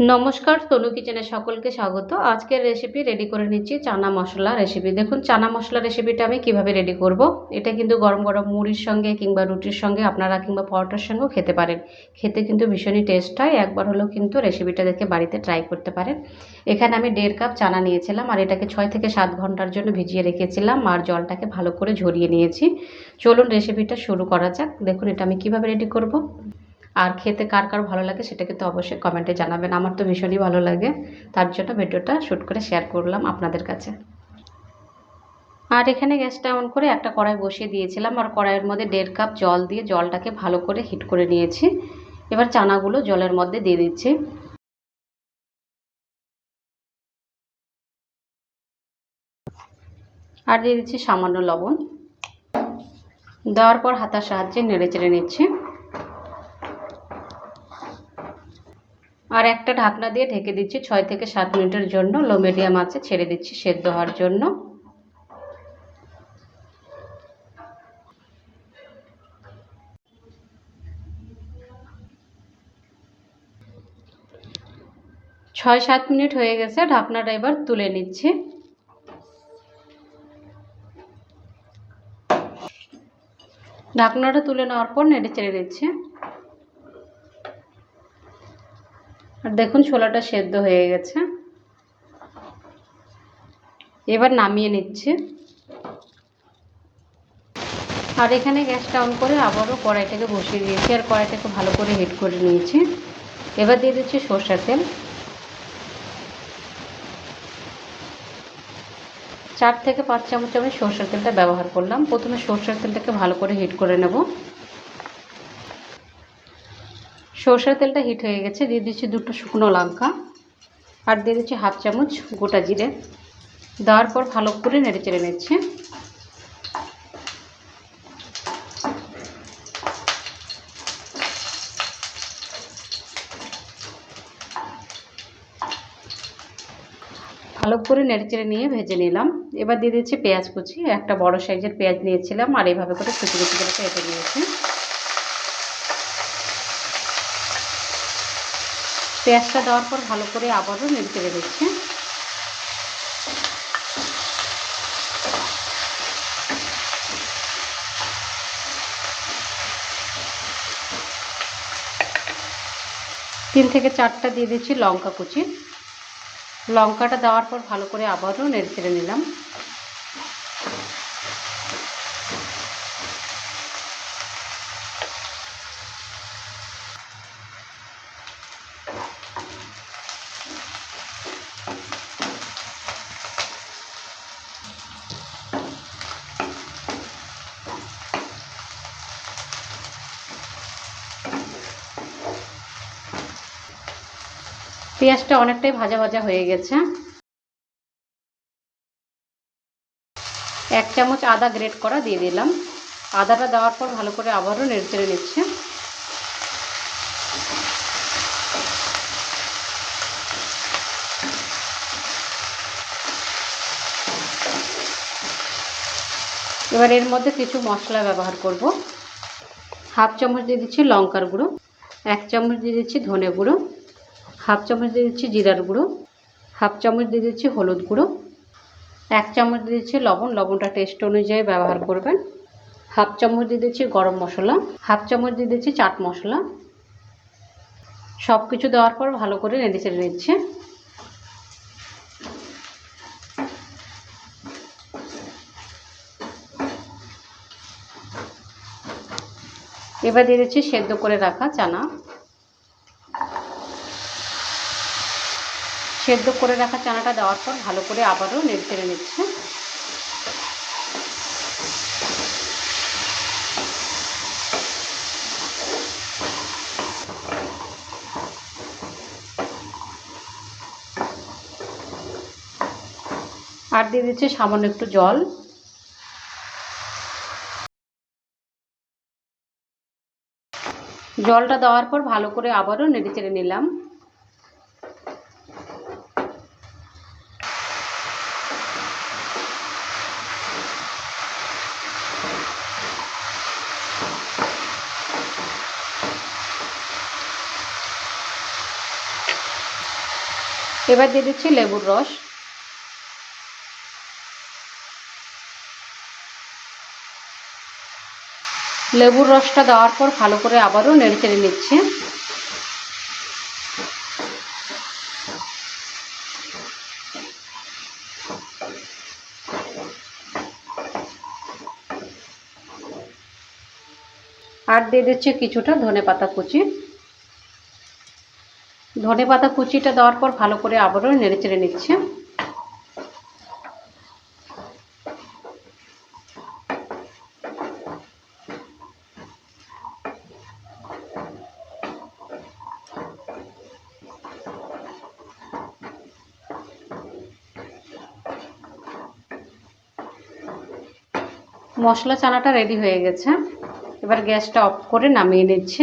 নমস্কার, তনু কিচেনে সকলকে স্বাগত। আজকের রেসিপি রেডি করে নিচ্ছি চানা মশলা রেসিপি দেখুন, চানা মশলা রেসিপিটা আমি কীভাবে রেডি করব? এটা কিন্তু গরম গরম মুড়ির সঙ্গে কিংবা রুটির সঙ্গে আপনারা কিংবা পরোটার সঙ্গেও খেতে পারেন। খেতে কিন্তু ভীষণই টেস্ট হয়। একবার হলেও কিন্তু রেসিপিটা দেখে বাড়িতে ট্রাই করতে পারেন। এখানে আমি দেড় কাপ চানা নিয়েছিলাম আর এটাকে ছয় থেকে সাত ঘণ্টার জন্য ভিজিয়ে রেখেছিলাম আর জলটাকে ভালো করে ঝরিয়ে নিয়েছি। চলুন রেসিপিটা শুরু করা যাক। দেখুন, এটা আমি কীভাবে রেডি করব? আর খেতে কার কার ভালো লাগে সেটা কিন্তু অবশ্যই কমেন্টে জানাবেন। আমার তো ভীষণই ভালো লাগে। তার জন্য ভিডিওটা শ্যুট করে শেয়ার করলাম আপনাদের কাছে। আর এখানে গ্যাসটা অন করে একটা কড়াই বসিয়ে দিয়েছিলাম। আর কড়াইয়ের মধ্যে দেড় কাপ জল দিয়ে জলটাকে ভালো করে হিট করে নিয়েছি। এবার চানাগুলো জলের মধ্যে দিয়ে দিচ্ছি। আর দিয়ে দিচ্ছি সামান্য লবণ। দেওয়ার পর হাতার সাহায্যে নেড়ে চেড়ে নিচ্ছি। আর একটা ঢাকনা দিয়ে ঢেকে দিচ্ছি ছয় থেকে সাত মিনিটের জন্য। লো মিডিয়াম আছে ছেড়ে দিচ্ছি সেদ্ধ হওয়ার জন্য। ছয় সাত মিনিট হয়ে গেছে, ঢাকনাটা এবার তুলে নিচ্ছি। ঢাকনাটা তুলে নেওয়ার পর নেড়ে চেড়ে দিচ্ছি। আর দেখুন, ছোলাটা সেদ্ধ হয়ে গেছে। এবার নামিয়ে নিচ্ছে। আর এখানে গ্যাসটা অন করে আবারও কড়াইটাকে বসিয়ে দিয়েছি, আর কড়াইটাকে ভালো করে হিট করে নিয়েছি। এবার দিয়ে দিচ্ছি সর্ষের তেল। চার থেকে পাঁচ চামচ আমি সর্ষের তেলটা ব্যবহার করলাম। প্রথমে সর্ষের তেলটাকে ভালো করে হিট করে নেব। সর্ষের তেলটা হিট হয়ে গেছে, দিয়ে দিচ্ছি দুটো শুকনো লঙ্কা, আর দিয়ে দিচ্ছি হাফ চামচ গোটা জিরে। দেওয়ার পর ভালো করে নেড়ে চেড়ে নিচ্ছে। ভালো করে নেড়ে চেড়ে নিয়ে ভেজে নিলাম। এবার দিয়ে দিচ্ছি পেঁয়াজ কুচি, একটা বড় সাইজের পেঁয়াজ নিয়েছিলাম, আর এইভাবে করে কুচি কুচি করে কেটে নিয়েছি। পেঁয়াজটা দেওয়ার পর ভালো করে আবারও নেড়ে চেড়ে দিচ্ছি তিন থেকে চারটা দিয়ে দিচ্ছি লঙ্কা কুচি। লঙ্কাটা দেওয়ার পর ভালো করে আবারও নেড়ে চেড়ে নিলাম। পেঁয়াজটা অনেকটাই ভাজা ভাজা হয়ে গেছে। এক চামচ আদা গ্রেট করা দিয়ে দিলাম। আদাটা দেওয়ার পর ভালো করে আবারও নেড়ে নিচ্ছে। এবার এর মধ্যে কিছু মশলা ব্যবহার করব। হাফ চামচ দিয়ে দিচ্ছি লঙ্কার গুঁড়ো, এক চামচ দিয়ে দিচ্ছি ধনে গুঁড়ো হাফ চামচ দিয়ে দিচ্ছি জিরার গুঁড়ো, হাফ চামচ দিয়ে দিচ্ছি হলুদ গুঁড়ো, এক চামচ দিয়ে দিচ্ছি লবণ, লবণটা টেস্ট অনুযায়ী ব্যবহার করবেন, হাফ চামচ দিয়ে দিচ্ছি গরম মশলা, হাফ চামচ দিয়ে দিচ্ছি চাট মশলা। সব কিছু দেওয়ার পর ভালো করে নেড়ে চেড়ে নিচ্ছে। এবার দিয়ে দিচ্ছি সেদ্ধ করে রাখা চানা। সেদ্ধ করে রাখা চানাটা দেওয়ার পর ভালো করে আবারও নেড়ে চেড়ে নিচ্ছে। আর দিয়ে দিচ্ছে সামান্য একটু জল। জলটা দেওয়ার পর ভালো করে আবারও নেড়ে চেড়ে নিলাম। এবার দিয়ে দিচ্ছি লেবুর রস। লেবুর রসটা দেওয়ার পর ভালো করে আবারও নেড়ে চেড়ে নিচ্ছি। আর দিয়ে দিচ্ছি কিছুটা ধনে পাতা কুচি। ধনে পাতা কুচিটা দেওয়ার পর ভালো করে আবারও নেড়ে চেড়ে নিচ্ছে। মশলা চানাটা রেডি হয়ে গেছে। এবার গ্যাসটা অফ করে নামিয়ে নিচ্ছি।